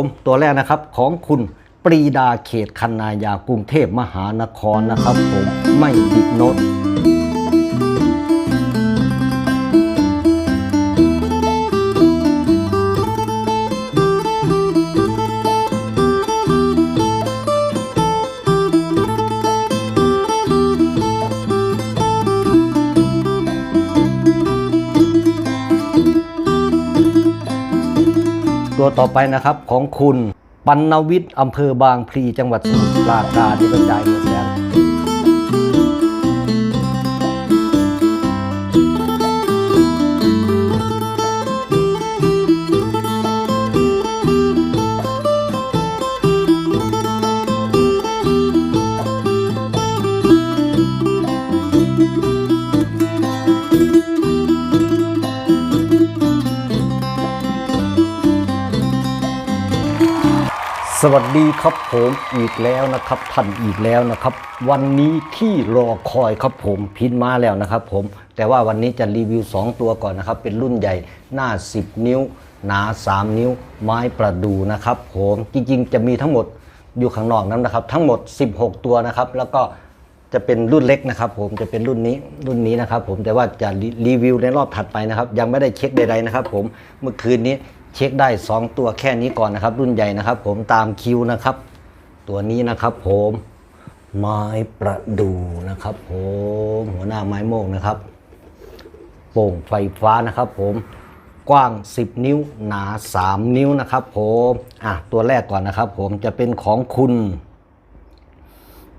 ผมตัวแรกนะครับของคุณปรีดาเขตคันนายากรุงเทพมหานครนะครับผมไม่ติดโน้ต ตัวต่อไปนะครับของคุณปัณวิทย์อำเภอบางพลีจังหวัดสมุทรปราการนี่กระจายหมดแล้ว สวัสดีครับผมอีกแล้วนะครับท่านอีกแล้วนะครับ วันนี้ที่รอคอยครับผมพินมาแล้วนะครับผมแต่ว่าวันนี้จะรีวิว 2 ตัวก่อนนะครับ เป็นรุ่นใหญ่หน้า 10 นิ้ว หนา 3 นิ้ว ไม้ประดูนะครับผมจริงๆ จะมีทั้งหมดอยู่ข้างนอกนั้นนะครับ ทั้งหมด 16 ตัวนะครับ แล้วก็จะเป็นรุ่นเล็กนะครับ ผมจะเป็นรุ่นนี้รุ่นนี้นะครับ ผมแต่ว่าจะรีรีวิวในรอบถัดไปนะครับ ยังไม่ได้เช็คใดๆนะครับ ผมเมื่อคืนนี้ เช็คได้ 2 ตัวแค่นี้ก่อนนะครับ รุ่นใหญ่นะครับ ผมตามคิวนะครับ ตัวนี้นะครับผมไม้ประดูนะครับผมหัวหน้าไม้โมกนะครับ โป่งไฟฟ้านะครับ ผมกว้าง 10 นิ้วหนา 3 นิ้วนะครับผมอะตัวแรกก่อนนะครับ ผมจะเป็นของคุณ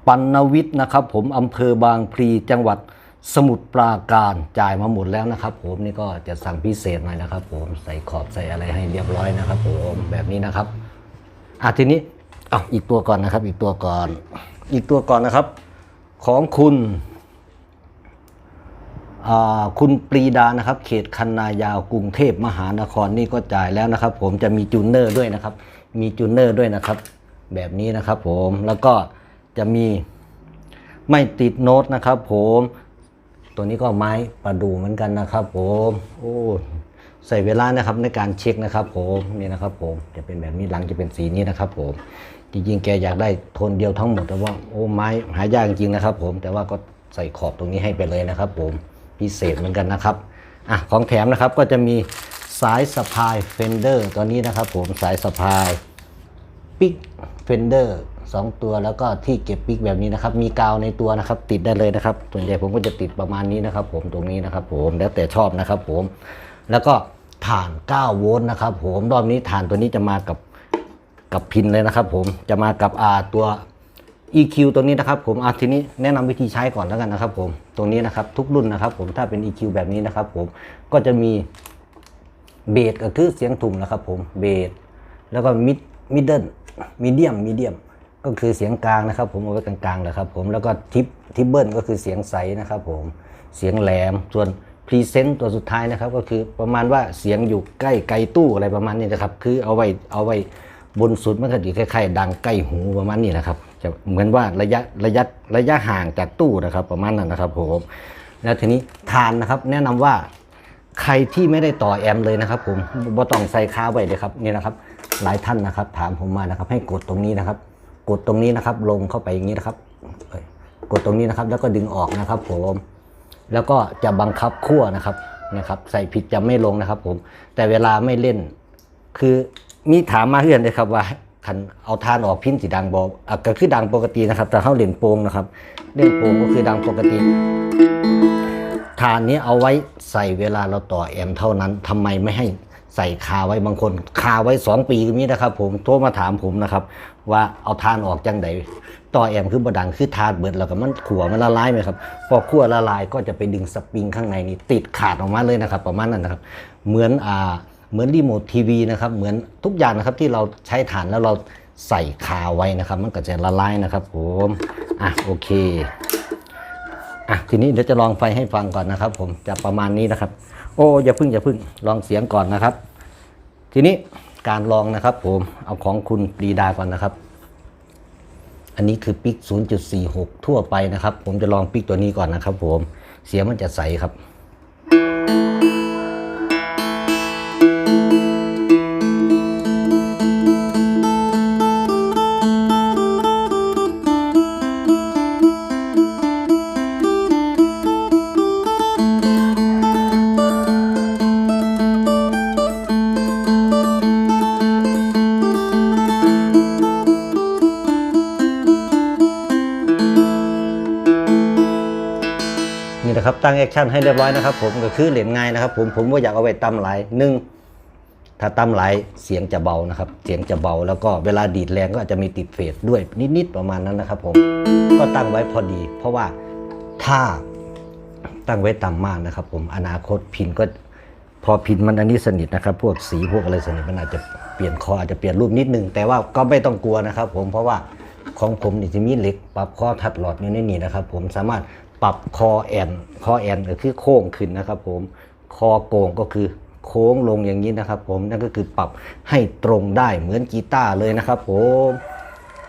ปัณวิทย์นะครับ ผมอำเภอบางพลีจังหวัด สมุทรปราการจ่ายมาหมดแล้วนะครับ ผมนี่ก็จะสั่งพิเศษหน่อยนะครับ ผมใส่ขอบใส่อะไรให้เรียบร้อยนะครับ ผมแบบนี้นะครับอะทีนี้อะอีกตัวก่อนนะครับ อีกตัวก่อน อีกตัวก่อนนะครับ ของคุณอ่าคุณปรีดานะครับ เขตคันนายาวกรุงเทพมหานครนี่ก็จ่ายแล้วนะครับ ผมจะมีจูเนอร์ด้วยนะครับ มีจูเนอร์ด้วยนะครับ แบบนี้นะครับ ผมแล้วก็จะมีไม่ติดโน้ตนะครับ ผม ตัวนี้ก็ไม้ประดูเหมือนกันนะครับผมโอ้ใส่เวลานะครับในการเช็คนะครับผมนี่นะครับผมจะเป็นแบบนี้หลังจะเป็นสีนี้นะครับผมจริงๆแกอยากได้โทนเดียวทั้งหมดแต่ว่าโอ้ไม้หายากจริงๆนะครับ ผมแต่ว่าก็ใส่ขอบตรงนี้ให้ไปเลยนะครับ ผมพิเศษเหมือนกันนะครับอะของแถมนะครับก็จะมีสายสะพายเฟนเดอร์ตัวนี้นะครับ ผมสายสะพายปิกเฟนเดอร์ สองตัวแล้วก็ที่เก็บปิกแบบนี้นะครับ มีกาวในตัวนะครับ ติดได้เลยนะครับ ส่วนใหญ่ผมก็จะติดประมาณนี้นะครับ ผมตรงนี้นะครับ ผมแล้วแต่ชอบนะครับ ผม แล้วก็ถ่าน 9 โวลต์นะครับ ผมรอบนี้ถ่านตัวนี้จะมากับกับพินเลยนะครับ ผมจะมากับอาตัว EQ ตัวนี้นะครับ ผมอาทีนี้แนะนำวิธีใช้ก่อนแล้วกันนะครับ ผมตรงนี้นะครับทุกรุ่นนะครับ ผมถ้าเป็น EQ แบบนี้นะครับ ผมก็จะมีเบสก็คือเสียงถุ่มนะครับ ผมเบสแล้วก็มิดมิดเดิลมีเดียมมีเดียม ก็คือเสียงกลางนะครับ ผมเอาไว้กลางๆเลยครับ ผมแล้วก็ทิปทิปเบิลก็คือเสียงใสนะครับ ผมเสียงแหลมส่วนพรีเซนต์ตัวสุดท้ายนะครับ ก็คือประมาณว่าเสียงอยู่ใกล้ไกลตู้อะไรประมาณนี้นะครับ คือเอาไว้เอาไว้บนสุดมันก็อยู่คล้ายๆดังใกล้หูประมาณนี้นะครับจะเหมือนว่าระยะระยะระยะห่างจากตู้นะครับ ประมาณนั้นนะครับ ผม แล้วทีนี้ทานนะครับ แนะนำว่าใครที่ไม่ได้ต่อแอมเลยนะครับ ผมบ่ต้องใส่ค้าไว้เลยครับนี่นะครับ หลายท่านนะครับ ถามผมมานะครับ ให้กดตรงนี้นะครับ กดตรงนี้นะครับ ลงเข้าไปอย่างนี้นะครับ กดตรงนี้นะครับ แล้วก็ดึงออกนะครับ ผม แล้วก็จะบังคับขั้วนะครับนะครับ ใส่ผิดจะไม่ลงนะครับ ผม แต่เวลาไม่เล่น คือมีถามมาเพื่อนเลยครับว่าคันเอาทานออกพิ้นสีดังบอะก็คือดังปกตินะครับ แต่เข้าเล่นโปงนะครับเล่นโปงก็คือดังปกติฐานนี้เอาไว้ใส่เวลาเราต่อแอมเท่านั้นทำไมไม่ให้ ใส่คาไว้บางคนคาไว้ 2 ปีก็มีนะครับ ผมโทรมาถามผมนะครับ ว่าเอาทานออกจังไดต่อแอมคือบดังคือทานเบิดแล้วก็มันขัวมันละลายไหมครับพอขัวละลายก็จะไปดึงสปริงข้างในนี้ติดขาดออกมาเลยนะครับ ประมาณนั้นนะครับ เหมือนอ่าเหมือนรีโมททีวีนะครับเหมือนทุกอย่างนะครับที่เราใช้ฐานแล้วเราใส่คาไว้นะครับ มันก็จะละลายนะครับ ผมอะโอเคอะทีนี้เดี๋ยวจะลองไฟให้ฟังก่อนนะครับ ผมจะประมาณนี้นะครับ โอ้อย่าพึ่งอย่าพึ่งลองเสียงก่อนนะครับ ทีนี้การลองนะครับผมเอาของคุณปรีดาก่อนนะครับ อันนี้คือปิก 0.46 ทั่วไปนะครับ ผมจะลองปิกตัวนี้ก่อนนะครับผมเสียงมันจะใสครับ คชั่นให้เรียบร้อยนะครับผมก็คือเหรียญง่ายนะครับ ผมผมว่าอยากเอาไว้ตำหลหนึ่งถ้าตำหลเสียงจะเบานะครับ เสียงจะเบา แล้วก็เวลาดีดแรงก็อาจจะมีติดเฟดด้วยนิดๆประมาณนั้นนะครับ ผมก็ตั้งไว้พอดี เพราะว่าถ้าตั้งไว้ต่ำมากนะครับ ผมอนาคตพินก็พอพินมันอันนี้สนิทนะครับ พวกสีพวกอะไรสนิทมันอาจจะเปลี่ยนคออาจจะเปลี่ยนรูปนิดนึง แต่ว่าก็ไม่ต้องกลัวนะครับ ผมเพราะว่าของผมนี่จะมีเหล็กปรับข้อทัดหลอดอยู่นนี้นะครับ ผมสามารถ ปรับคอแอนคอแอนก็คือโค้งขึ้นนะครับ ผมคอโกงก็คือโค้งลงอย่างนี้นะครับ ผมนั่นก็คือปรับให้ตรงได้เหมือนกีตาร์เลยนะครับ ผม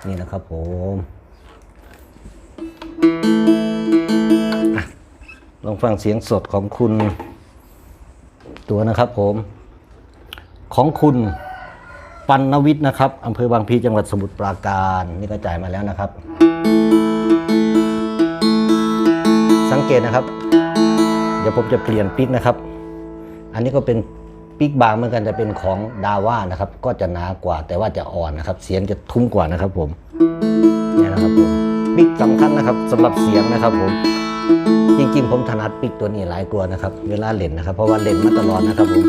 นี่นะครับผมอลองฟังเสียงสดของคุณ ตัวนะครับผม ของคุณปันนวิทย์นะครับอำเภอบางพีจังหวัดสมุทรปราการ นี่ก็จ่ายมาแล้วนะครับ สังเกตนะครับ เดี๋ยวผมจะเปลี่ยนปิกนะครับ อันนี้ก็เป็นปิกบางเหมือนกันแต่เป็นของดาว่านะครับ ก็จะหนากว่าแต่ว่าจะอ่อนนะครับ เสียงจะทุ้มกว่านะครับผมเนี่ยนะครับผมปิกสำคัญนะครับสำหรับเสียงนะครับผมจริงๆ ผมถนัดปิกตัวนี้หลายตัวนะครับ เวลาเล่นนะครับ เพราะว่าเล่นมาตลอดนะครับผม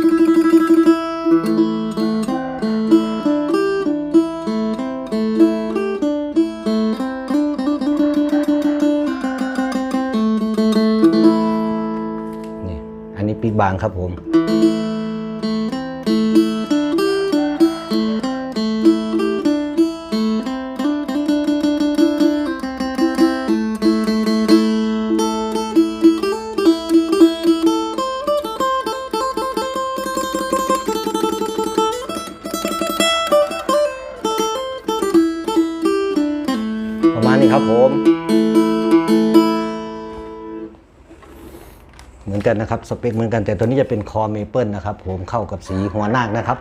กันนะครับสเปคเหมือนกันแต่ตัวนี้จะเป็นคอเมเปิลนะครับผมเข้ากับสีหัวนาคนะครับ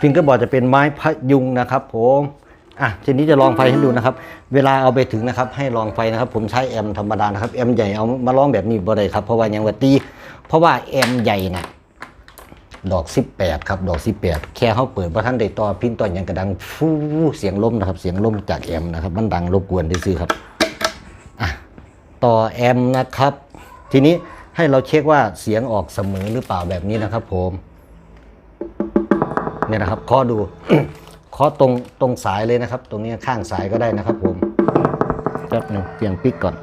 ฟิงเกอร์บอร์ดจะเป็นไม้พยุงนะครับผมอะทีนี้จะลองไฟให้ดูนะครับ เวลาเอาไปถึงนะครับ ให้ลองไฟนะครับ ผมใช้แอมธรรมดานะครับแอมใหญ่เอามาลองแบบนี้บ่ได้ครับเพราะว่ายังว่าตี เพราะว่าแอมใหญ่นะดอก 18 ครับ ดอก 18 แค่เขาเปิดพระท่านได้ต่อพินต่ออย่างกระดังฟูเสียงลมนะครับ เสียงลมจากแอมนะครับ มันดังรบกวนที่ซื้อครับอะต่อแอมนะครับ ทีนี้ ให้เราเช็คว่าเสียงออกเสมอหรือเปล่าแบบนี้นะครับ ผม เนี่ยนะครับข้อดูข้อตรงตรงสายเลยนะครับ ตรงนี้ข้างสายก็ได้นะครับ ผมแป๊บหนึ่งเปลี่ยนปิกก่อน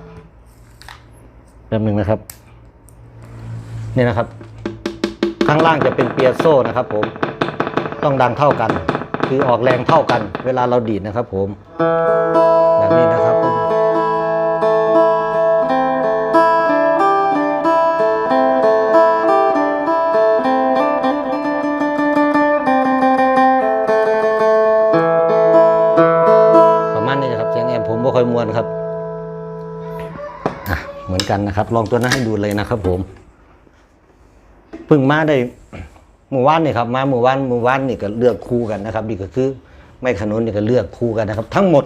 แป๊บหนึ่งนะครับเนี่ยนะครับ ข้างล่างจะเป็นเปียโซนะครับ ผมต้องดังเท่ากัน คือออกแรงเท่ากัน เวลาเราดีดนะครับ ผม แบบนี้นะครับ อะเหมือนกันนะครับ ลองตัวนั้นให้ดูเลยนะครับ ผมเพิ่งมาได้หมู่ว่านนี่ครับมาหมู่ว่านหมู่ว่านนี่ก็เลือกคู่กันนะครับนี่ก็คือไม่ขนุนนี่ก็เลือกคู่กันนะครับ ทั้งหมด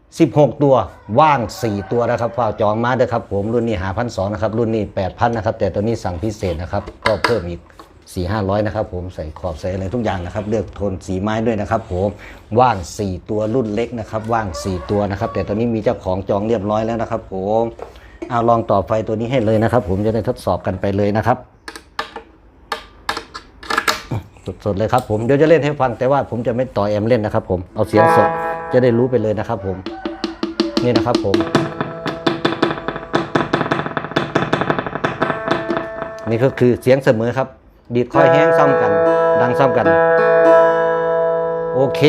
16 ตัวว่าง 4 ตัวนะครับฝากจองมาเด้อครับ ผมรุ่นนี้หาพันสองนะครับ รุ่นนี้8,000นนะครับ แต่ตัวนี้สั่งพิเศษนะครับ ก็เพิ่มอีก4 500นะครับ ผมใส่ขอบใส่อะไรทุกอย่างนะครับ เลือกโทนสีไม้ด้วยนะครับ ผมว่าง 4 ตัวรุ่นเล็กนะครับ ว่าง 4 ตัวนะครับ แต่ตัวนี้มีเจ้าของจองเรียบร้อยแล้วนะครับ ผม เอาลองต่อไฟตัวนี้ให้เลยนะครับ ผมจะได้ทดสอบกันไปเลยนะครับ สดๆเลยครับผมเดี๋ยวจะเล่นให้ฟังแต่ว่าผมจะไม่ต่อแอมเล่นนะครับ ผมเอาเสียงสดจะได้รู้ไปเลยนะครับ ผมนี่นะครับผม นี่ก็คือเสียงเสมอครับ ดีดค่อยแห้งซ้ำกัน ดังซ้ำกัน โอเค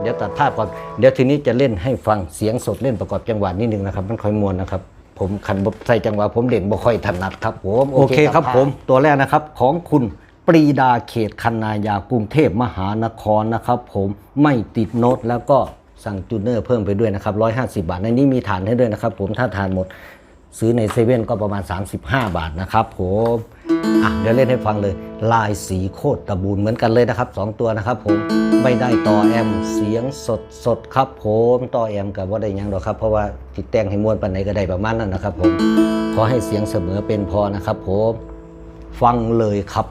เดี๋ยวตัดภาพก่อน เดี๋ยวทีนี้จะเล่นให้ฟังเสียงสดเล่นประกอบจังหวะนิดนึงนะครับ มันค่อยมวนนะครับ ผมขันบใส่จังหวะผมเด่นบ่ค่อยถนัดครับผมโอเคครับผมตัวแรกนะครับของคุณปรีดาเขตคันนายากรุงเทพมหานครนะครับ ผมไม่ติดโน้ตแล้วก็สั่งจูเนอร์เพิ่มไปด้วยนะครับ 150 บาท ในนี้มีฐานให้ด้วยนะครับ ผมถ้าฐานหมดซื้อในเซเว่นก็ประมาณ 35 บาทนะครับผม อะเดี๋ยวเล่นให้ฟังเลย ลายสีโคตรตะบูนเหมือนกันเลยนะครับ 2 ตัวนะครับผมไม่ได้ต่อแอมเสียงสดสดครับผมต่อแอมกับว่าได้ยังหรอกครับ เพราะว่าติดแต่งให้มวนปันไหนก็ได้ประมาณนั้นนะครับผมขอให้เสียงเสมอเป็นพอนะครับผมฟังเลยครับ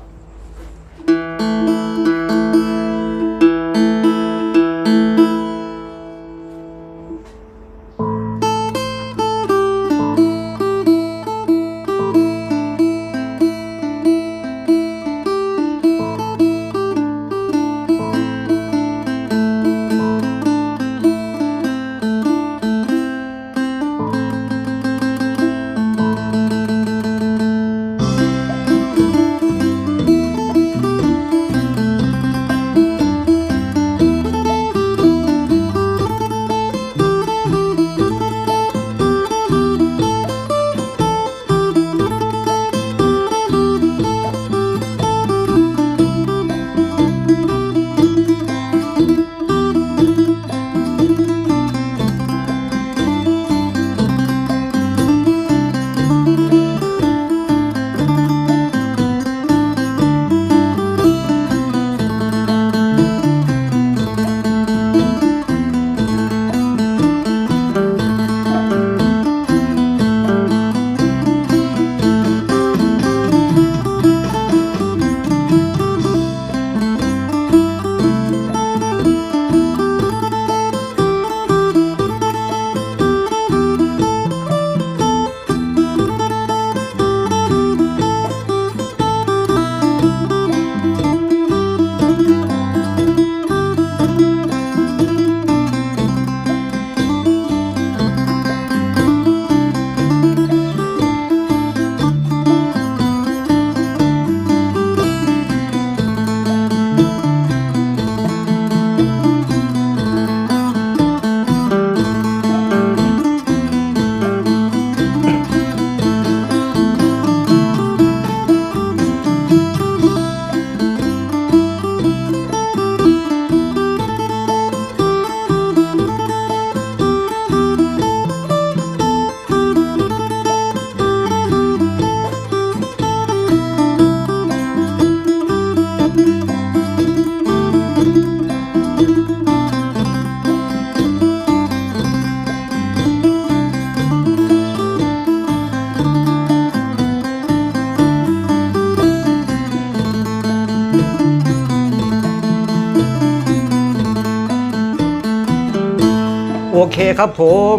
เคครับผม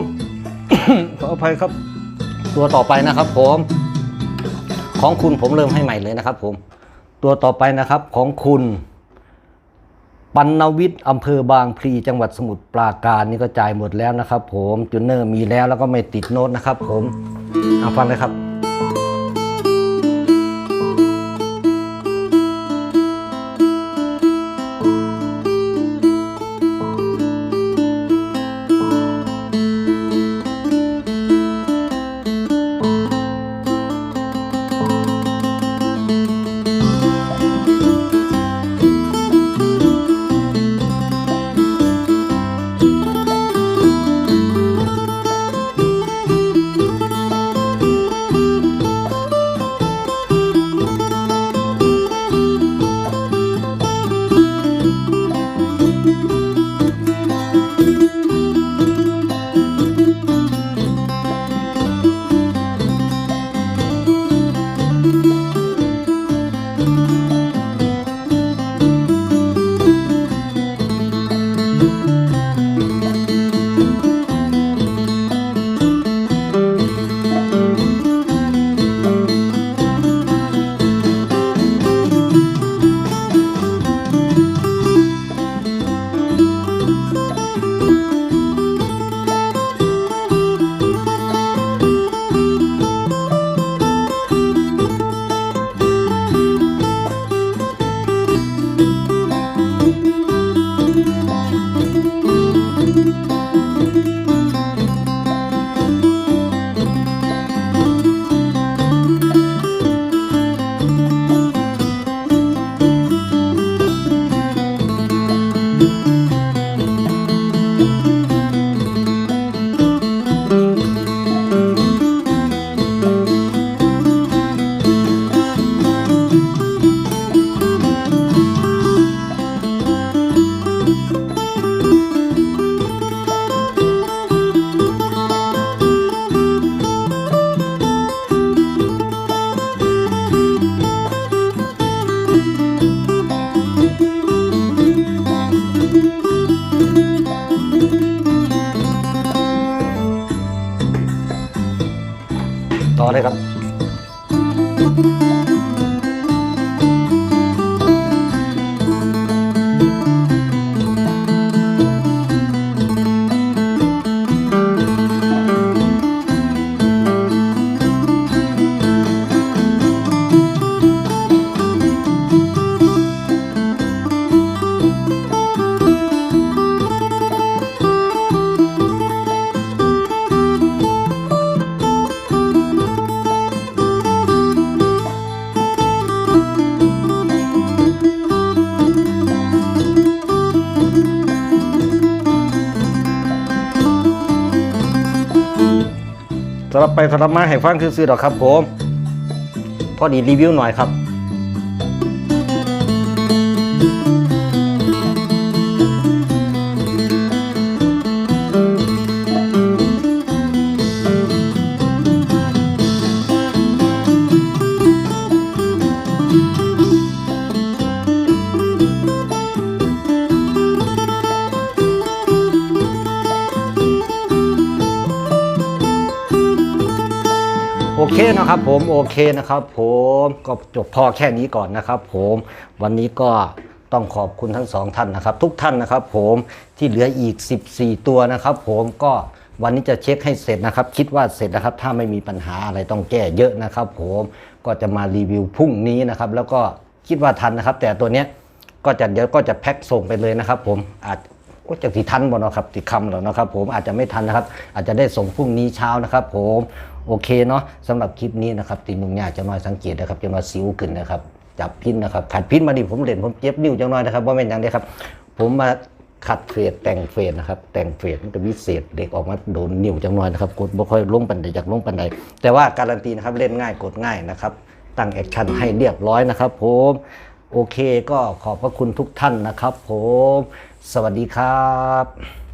ขออภัยครับ ตัวต่อไปนะครับผม ของคุณผมเริ่มให้ใหม่เลยนะครับผม ตัวต่อไปนะครับของคุณ ปันนวิทย์อำเภอบางพลีจังหวัดสมุทรปราการนี่ก็จ่ายหมดแล้วนะครับ ผมจูเนอร์มีแล้วแล้วก็ไม่ติดโน้ตนะครับ ผมเอาฟังเลยครับ สำหรับไปสำหรับมาให้ฟังคือซื้อๆดอกครับผม พอดีรีวิวหน่อยครับ เคนะครับผมโอเคนะครับผมก็จบพอแค่นี้ก่อนนะครับผมวันนี้ก็ต้องขอบคุณทั้งสองท่านนะครับ ทุกท่านนะครับผมที่เหลืออีก 14 ตัวนะครับผมก็วันนี้จะเช็คให้เสร็จนะครับ คิดว่าเสร็จนะครับ ถ้าไม่มีปัญหาอะไรต้องแก้เยอะนะครับผมก็จะมารีวิวพรุ่งนี้นะครับ แล้วก็คิดว่าทันนะครับ แต่ตัวเนี้ยก็จะเดี๋ยวก็จะแพ็คส่งไปเลยนะครับ ผมอาจ ก็จะทีทันบ่เนาะครับที่คำแล้วนะครับ ผมอาจจะไม่ทันนะครับ อาจจะได้ส่งพรุ่งนี้เช้านะครับ ผมโอเคเนาะสำหรับคลิปนี้นะครับตีนุ่งยากจะน้อยสังเกตนะครับจะน้อยสิวขึ้นนะครับจับพินนะครับขัดพินมาดิผมเล่นผมเจ็บนิ้วจังน้อยนะครับว่าเป็นอย่างนี้ครับ ผมมาขัดเฟดแต่งเฟดนะครับ แต่งเฟดมันจะมีเศษเด็กออกมาโดนนิ้วจังน้อยนะครับกดบ่ค่อยลงปันใดจากลงปันใดแต่ว่าการันตีนะครับเล่นง่ายกดง่ายนะครับ ตั้งแอคชั่นให้เรียบร้อยนะครับ ผมโอเคก็ขอบพระคุณทุกท่านนะครับ ผม สวัสดีครับ